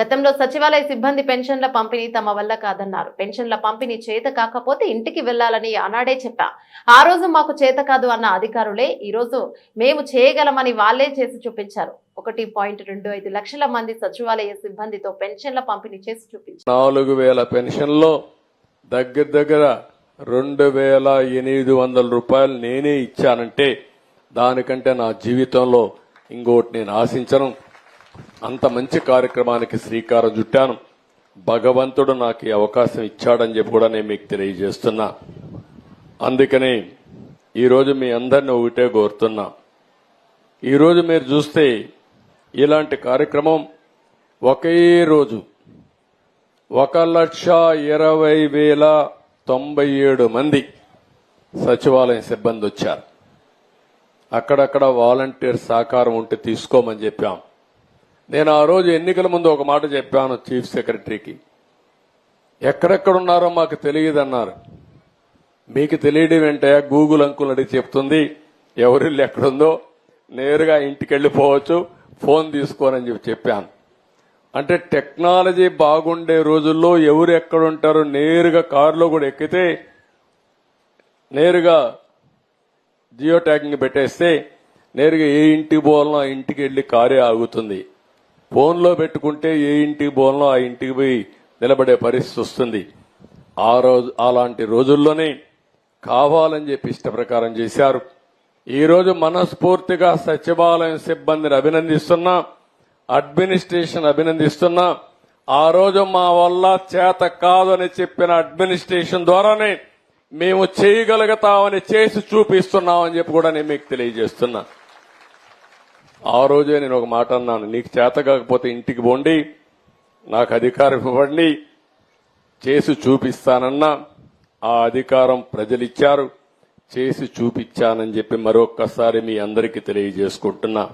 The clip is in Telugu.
గతంలో సచివాలయ సిబ్బంది పెన్షన్ల పంపిణీ తమ వల్ల కాదన్నారు. పెన్షన్ల పంపిణీ చేత కాకపోతే ఇంటికి వెళ్ళాలని ఆనాడే చెప్పా. ఆ రోజు మాకు చేత కాదు అన్న అధికారులే ఈరోజు మేము చేయగలమని వాళ్ళే చేసి చూపించారు. ఒకటి పాయింట్ రెండు ఐదు లక్షల మంది సచివాలయ సిబ్బందితో పెన్షన్ల పంపిణీ చేసి చూపించారు. నాలుగు వేల పెన్షన్లో దగ్గర దగ్గర రెండు వేల ఎనిమిది వందల రూపాయలు నేనే ఇచ్చానంటే దానికంటే నా జీవితంలో ఇంకోటి నేను ఆశించను. అంత మంచి కార్యక్రమానికి శ్రీకారం చుట్టాను. భగవంతుడు నాకు ఈ అవకాశం ఇచ్చాడని చెప్పి కూడా నేను మీకు తెలియజేస్తున్నా. అందుకని ఈరోజు మీ అందరిని ఒకటే కోరుతున్నా. ఈరోజు మీరు చూస్తే ఇలాంటి కార్యక్రమం ఒకే రోజు ఒక లక్ష ఇరవై వేల తొంభై ఏడు మంది సచివాలయం సిబ్బంది వచ్చారు. అక్కడక్కడ వాలంటీర్ సహకారం ఉంటే తీసుకోమని చెప్పాం. నేను ఆ రోజు ఎన్నికల ముందు ఒక మాట చెప్పాను చీఫ్ సెక్రటరీకి. ఎక్కడెక్కడున్నారో మాకు తెలియదన్నారు. మీకు తెలియడం ఏంటే గూగుల్ అంకుల్ అడిగి చెప్తుంది. ఎవరిల్లు ఎక్కడుందో? నేరుగా ఇంటికి వెళ్ళిపోవచ్చు ఫోన్ తీసుకోనని చెప్పి చెప్పాను. అంటే టెక్నాలజీ బాగుండే రోజుల్లో ఎవరు ఎక్కడుంటారో నేరుగా కారులో కూడా ఎక్కితే నేరుగా జియో ట్యాగింగ్ పెట్టేస్తే నేరుగా ఏ ఇంటికి పోవాలన్నా ఆ ఇంటికి వెళ్ళి కారే ఆగుతుంది. ఫోన్లో పెట్టుకుంటే ఏ ఇంటికి పోవాలనో ఆ ఇంటికి పోయి నిలబడే పరిస్థితి వస్తుంది. ఆ రోజు అలాంటి రోజుల్లోనే కావాలని చెప్పి ఇష్ట ప్రకారం చేశారు. ఈరోజు మనస్ఫూర్తిగా సచివాలయం సిబ్బందిని అభినందిస్తున్నా అడ్మినిస్ట్రేషన్ అభినందిస్తున్నా ఆ రోజు మా వల్ల చేత కాదని చెప్పిన అడ్మినిస్ట్రేషన్ ద్వారానే మేము చేయగలుగుతామని చేసి చూపిస్తున్నామని చెప్పి కూడా నేను మీకు తెలియజేస్తున్నా. ఆ రోజే నేను ఒక మాట అన్నాను. నీకు చేత కాకపోతే ఇంటికి పోండి నాకు అధికారం ఇవ్వండి చేసి చూపిస్తానన్నా ఆ అధికారం ప్రజలిచ్చారు. చేసి చూపించానని చెప్పి మరొక్కసారి మీ అందరికీ తెలియజేసుకుంటున్నా.